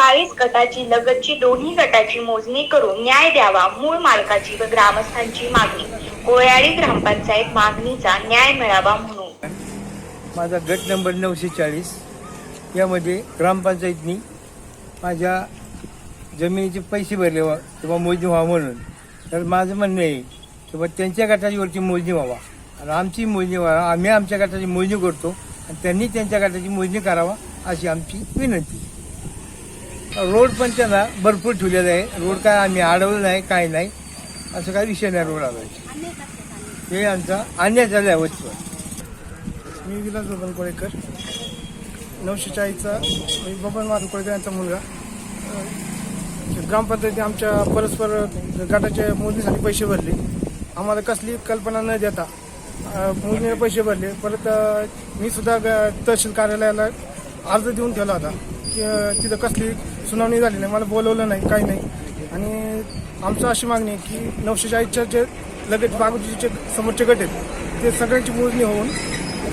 गटाची लगतची दोन्ही गटाची मोजणी करून न्याय द्यावा मूळ मालकाची व ग्रामस्थांची मागणी. कोळ्याळी ग्रामपंचायत मागणीचा न्याय मिळावा म्हणून. माझा गट नंबर नऊशे चाळीस. यामध्ये ग्रामपंचायतनी माझ्या जमिनीचे पैसे भरले व्हा किंवा मोजणी व्हावं म्हणून. तर माझं म्हणणं आहे की बा त्यांच्या गटाची वरची मोजणी व्हावा. आणि आमची मोजणी व्हावा आम्ही आमच्या गटाची मोजणी करतो आणि त्यांनी त्यांच्या गटाची मोजणी करावा अशी आमची विनंती रोड पण त्यांना भरपूर ठेवलेला आहे. रोड काय आम्ही अडवलं नाही काय नाही. असं काही विषय नाही रोड आवायचे हे आमचा अन्याय झाला आहे वस्तू मी विलास बबन कोळेकर. नऊशे चाळीसचा बबन माधव कोळेकर यांचा मुलगा. अं, ग्रामपंचायतीने आमच्या परस्पर गटाच्या मोजणीसाठी पैसे भरले. आम्हाला कसली कल्पना न देता अं, मोजणीला पैसे भरले. परत मी सुद्धा ग- तहसील कार्यालयाला अर्ज देऊन ठेवला होता की तिथं कसली सुनावणी झाली नाही मला बोलवलं नाही काही नाही. आणि आमचं अशी मागणी आहे की नऊशे चाळीसच्या जे लगेच बागुजीचे समोरचे गट आहेत ते सगळ्यांची मोजणी होऊन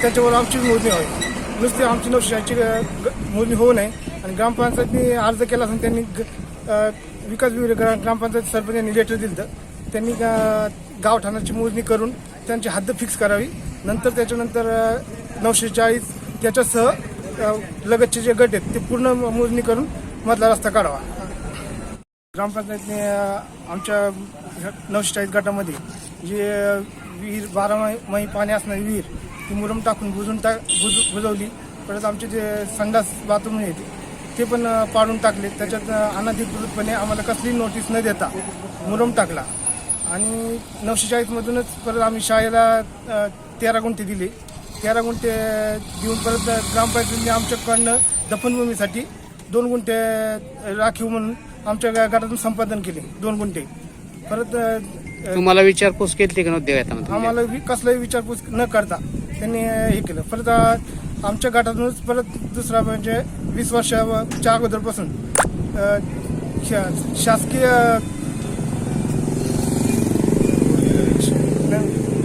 त्याच्यावर आमची मोजणी व्हावी नुसती आमची नऊशे चाळीसची ग- मोजणी होऊ नये. आणि ग्रामपंचायतनी अर्ज केला असून त्यांनी ग- विकास विभाग ग्रा- ग्रामपंचायत सरपंच यांनी लेटर दिलं त्यांनी गावठाणाची मोजणी करून त्यांची हद्द फिक्स करावी. नंतर त्याच्यानंतर नऊशे चाळीस त्याच्यासह लगतचे जे गट आहेत ते पूर्ण मोजणी करून मधला रस्ता काढावा. ग्रामपंचायतने आमच्या नऊशे चाळीस गटामध्ये जे विहीर बारा मही पाणी असणारी विहीर ती मुरम टाकून बुजून टाक बुज बुजवली. परत आमचे जे संडास बाथरूम आहेत ते पण पाडून टाकले. त्याच्यात अनधिकृतपणे आम्हाला कसली नोटीस न देता मुरम टाकला. आणि नऊशे चाळीसमधूनच परत आम्ही शाळेला तेरा गुंठे दिले. तेरा गुंठे देऊन परत ग्रामपंचायतीने आमच्याकडनं दफनभूमीसाठी दोन गुंठे राखीव म्हणून आमच्या गा- गटातून संपादन केले दोन गुंठे. परत अ, तुम्हाला विचारपूस केली का नव्हती आम्हाला वि- कसलाही विचारपूस न करता त्यांनी हे केलं. परत आमच्या गटातूनच परत दुसरा म्हणजे वीस वर्षाच्या अगोदरपासून अ, शा- शासकीय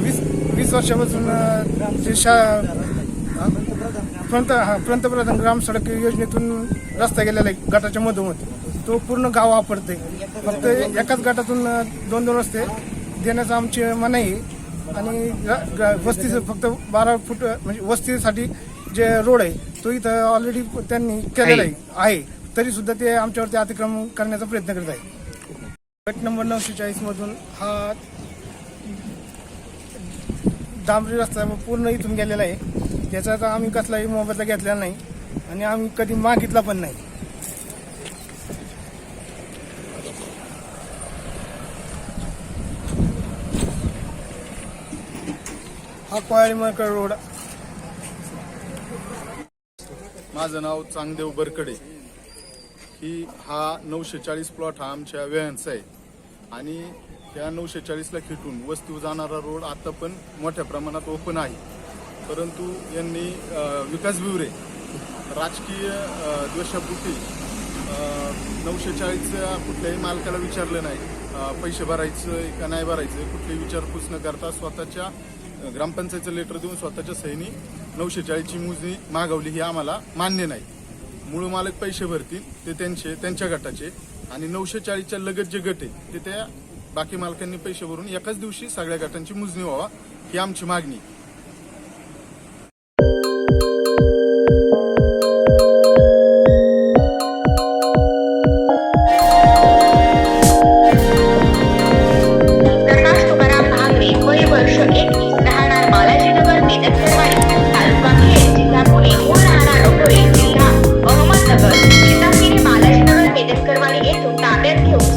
वीस वीस वर्षापासून अ, जे शा पंत पंतप्रधान ग्राम सडक योजनेतून रस्ता गेलेला आहे गटाच्या मधोमध. तो पूर्ण गाव वापरते फक्त एकाच गटातून दोन दोन रस्ते देण्याचं आमची मनाई आहे. आणि वस्तीचं फक्त बारा फूट म्हणजे वस्तीसाठी जे रोड आहे तो इथं ऑलरेडी त्यांनी केलेला आहे. आहे. तरी सुद्धा ते आमच्यावरती अतिक्रमण करण्याचा प्रयत्न करत आहे. गट नंबर नऊशे चाळीस मधून हा डांबरी रस्ता पूर्ण इथून गेलेला आहे. त्याचा आम्ही कसलाही मोबदला घेतलेला नाही आणि आम्ही कधी मागितला पण नाही. हा कोयाळी रोड. माझं नाव चांगदेव बरकडे. ही हा नऊशे चाळीस प्लॉट हा आमच्या वेळांचा आहे. आणि त्या नऊशे चाळीसला खिटून वस्तू जाणारा रोड आता पण मोठ्या प्रमाणात ओपन आहे. परंतु यांनी विकास बिवरे राजकीय द्वेषापुटी नऊशे चाळीसच्या कुठल्याही मालकाला विचारलं नाही. पैसे भरायचं का नाही भरायचं कुठलीही विचारपूस न करता स्वतःच्या ग्रामपंचायतचं लेटर देऊन स्वतःच्या सहीनी नऊशे चाळीसची मोजणी मागवली ही आम्हाला मान्य नाही. मूळ मालक पैसे भरतील ते त्यांचे त्यांच्या गटाचे आणि नऊशे चाळीसच्या लगत जे गट आहे ते त्या बाकी मालकांनी पैसे भरून एकाच दिवशी सगळ्या गटांची मोजणी व्हावा ही आमची मागणी